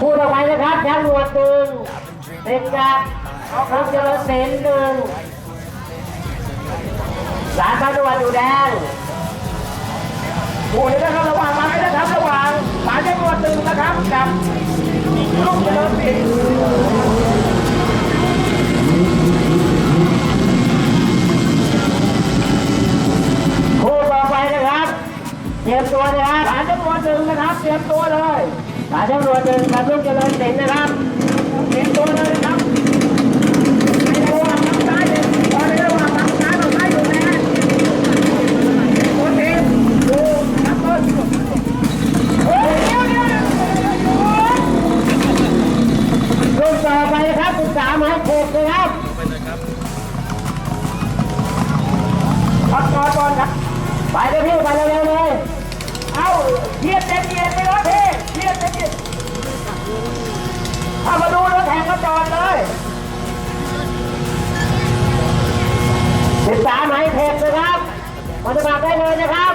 คู่ต่อไปนะครับแชมป์หนวดหนึ่งเป็นจากพงเจริญศิลป์หนึ่งหลานพระนวดอยู่แดงคู่นี้นะครับระหว่างมานะครับระหว่างหมายเลขตัวหนึ่งนะครับกับลูกเจริญศิลป์ คู่ต่อไปนะครับ เตรียมตัวนะครับหมายเลขตัวหนึ่งนะครับ เตรียมตัวเลยหลานแชมป์หนวดหนึ่งกับลูกเจริญศิลป์นะครับเตรียมตัวเลยนะครับวางทางซ้ายเนี่ยตอนนี้วางทางซ้ายกับซ้ายอยู่นะตัวเต็มดูครับต้นลูกต่อไปนะครับคุณสามหมายหกนะครับพักก่อนครับ ไปเลยพี่ไปเร็วๆเลย เทียบเต็มเยียนไปแล้วพี่เทียบเต็มเยียนเอามาดูรถแข่งก็จอดเลยสิบสามหมายหกนะครับมาสมัครได้เลยนะครับ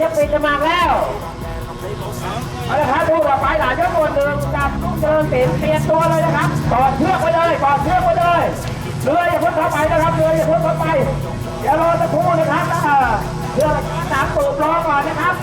จะปิดสมัครแล้วเอาละครับดูต่อไปหลานเจ้าหมวดหนึ่งกับลูกเจริญศิลป์เตรียมตัวเลยนะครับต่อเชือกไว้เลยต่อเชือกไว้เลยเรืออย่าพิ่งเข้าไปนะครับเรืออย่าพิ่งเข้าไปเดี๋ยวรอสักครู่นะครับอ่าเรือสามตูบรอก่อนนะครับ